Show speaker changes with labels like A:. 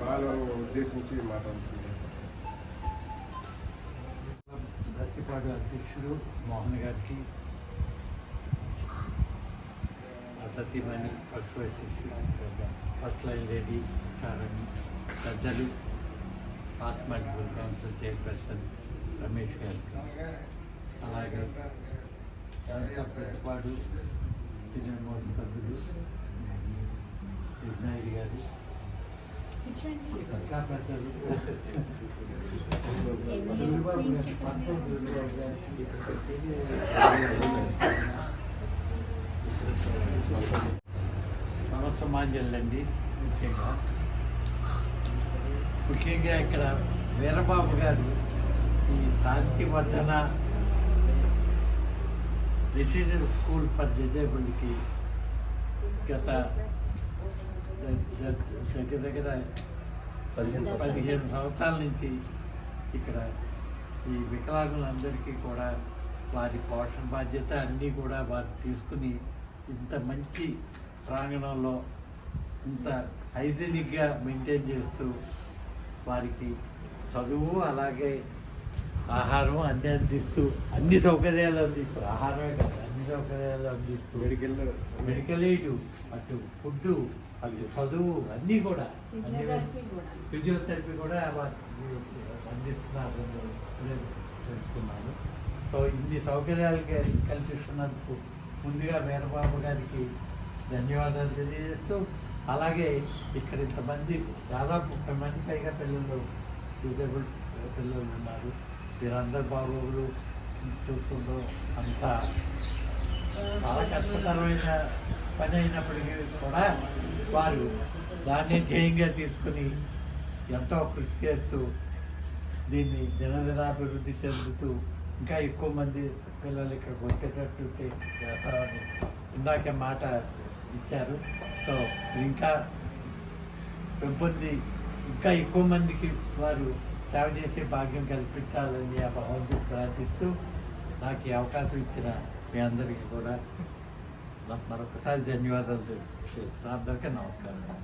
A: బాలను ఉద్దేశించి మాట్లాడుతుంది భక్తిపాడు అధ్యక్షుడు మోహన్ గారికి సతీమణి ఫస్ట్ ఫస్ట్ లైన్ లేడీ చారణి పెద్దలు ఆత్మహత్య కౌన్సిల్ చైర్పర్సన్ రమేష్ గారికి అలాగే జనతా ప్రతిపాడు తిరుమల సభ్యులు విజ్ఞాయి గారు ఇంకా ముఖ్యంగా. ముఖ్యంగా ఇక్కడ వీరబాబు గారు ఈ శాంతివర్ధన రెసిడెంట్ స్కూల్ ఫర్ డిజేబుల్కి గత దగ్గర దగ్గర పదిహేను సంవత్సరాల నుంచి ఇక్కడ ఈ వికలాంగులందరికీ కూడా వారి పోషణ బాధ్యత అన్నీ కూడా వారు తీసుకుని ఇంత మంచి ప్రాంగణంలో ఇంత హైజీనిక్గా మెయింటైన్ చేస్తూ వారికి చదువు అలాగే ఆహారం అన్ని అందిస్తూ అన్ని సౌకర్యాలు అందిస్తూ ఆహారమే కదా. అన్ని సౌకర్యాలు అందిస్తూ
B: మెడికల్
A: మెడికల్ ఎయిడ్ అటు ఫుడ్ అటు చదువు అన్నీ కూడా. అన్ని ఫిజియోథెరపీ కూడా. అందిస్తున్నారు తెలుసుకున్నాను. సో ఇన్ని సౌకర్యాలు కల్పిస్తున్నందుకు ముందుగా వీరబాబు గారికి ధన్యవాదాలు తెలియజేస్తూ అలాగే ఇక్కడ ఇంతమంది దాదాపు ముప్పై మంది పైగా పిల్లలు డిజేబుల్ పిల్లలు ఉన్నారు. వీరందరు బాబులు చూస్తుండో అంతా చాలా కష్టతరమైన పని అయినప్పటికీ కూడా వారు దాన్ని ధ్యేయంగా తీసుకుని ఎంతో కృషి చేస్తూ దీన్ని దినదినాభివృద్ధి చెందుతూ ఇంకా ఎక్కువ మంది పిల్లలు ఇక్కడికి వచ్చేటట్టు చేస్తామని ఇందాకే మాట ఇచ్చారు. సో ఇంకా పెంపొంది ఇంకా ఎక్కువ మందికి వారు సేవ చేసే భాగ్యం కల్పించాలని ఆ భగవంతుడు ప్రార్థిస్తూ నాకు ఈ అవకాశం ఇచ్చిన మీ అందరికీ కూడా మరొకసారి ధన్యవాదాలు చేస్తున్నాను అందరికీ నమస్కారం.